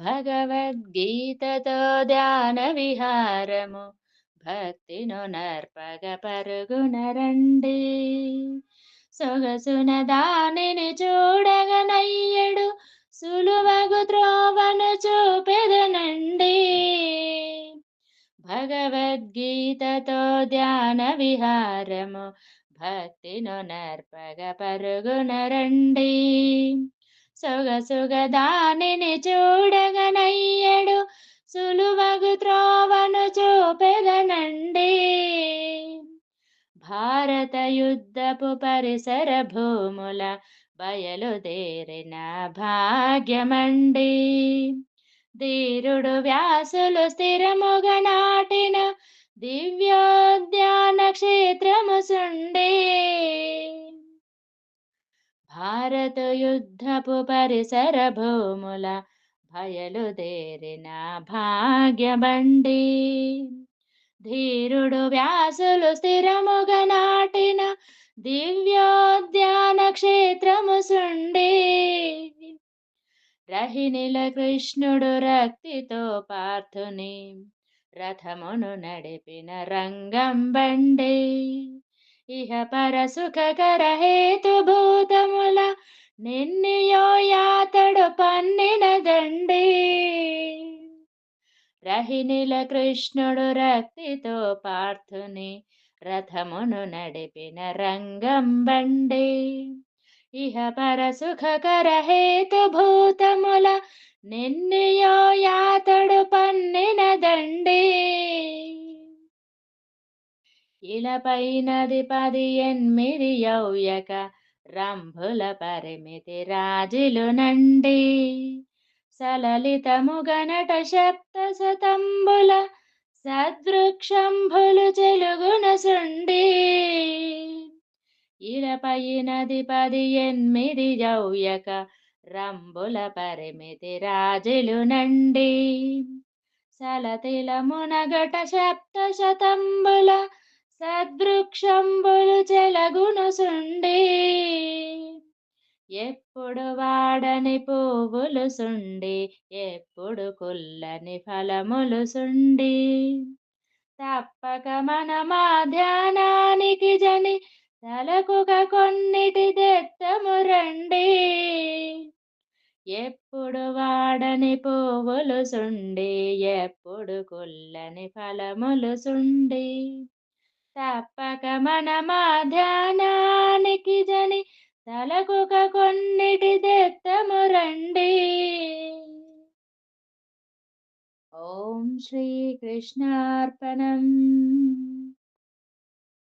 భగవద్గీతతో ధ్యాన విహారము భక్తిను నర్పగ పరుగున రండి సొగసున దానిని చూడగనయ్యడు. సులువగు త్రోవను చూపెదనండి. భగవద్గీతతో ధ్యాన విహారము భక్తిను నర్పగ పరుగున రండి సొగసొగదానిని చూడగనయ్యడు సులువగు త్రోవను చూపెదనండి. భారత యుద్ధపు పరిసర భూముల బయలుదేరిన భాగ్యమండి. ధీరుడు వ్యాసులు స్థిరముగా నాటిన దివ్యోద్యాన క్షేత్ర భారత యుద్ధపు పరిసర భూముల భాగ్య భాగ్యబండి. ధీరుడు వ్యాసులు స్థిరముగ నాటిన దివ్యోద్యాన క్షేత్రము సుండే. రహిణిల కృష్ణుడు రక్తితో పార్థుని రథమును నడిపిన రంగం బండి. ఇహ పరసుఖకర హేతుభూతముల నిన్నయో యాతడు పన్నిన దండి. రహిణిల కృష్ణుడు రక్తితో పార్థుని రథమును నడిపిన రంగం బండి. ఇహ పరసుఖకర హేతుభూతముల నిన్నయో యా ఇలపైనది పది ఎనిమిది యౌయక రంభుల పరిమితి రాజులు నండి. సలలితముగనట శప్త శతంబుల సదృక్షంభులు చెలుగున సుండి. ఇలపైనది పది ఎనిమిది యౌయక రంబుల పరిమితి రాజులు నండి. సలతిలమునగట శప్త శతంబుల సద్వృక్షంబులు చెలగును సుండి. ఎప్పుడు వాడని పువ్వులు సుండి ఎప్పుడు కుల్లని ఫలములు సుండి. తప్పక మన మా ధ్యానానికి జని తలకుక కొన్నిటి దెత్తము రండి. ఎప్పుడు వాడని పువ్వులు సుండి ఎప్పుడు కుల్లని ఫలములు సుండి. తప్పక మన మా జని తలకొక కొన్నిటి తెత్తము రండి. ఓం శ్రీకృష్ణార్పణం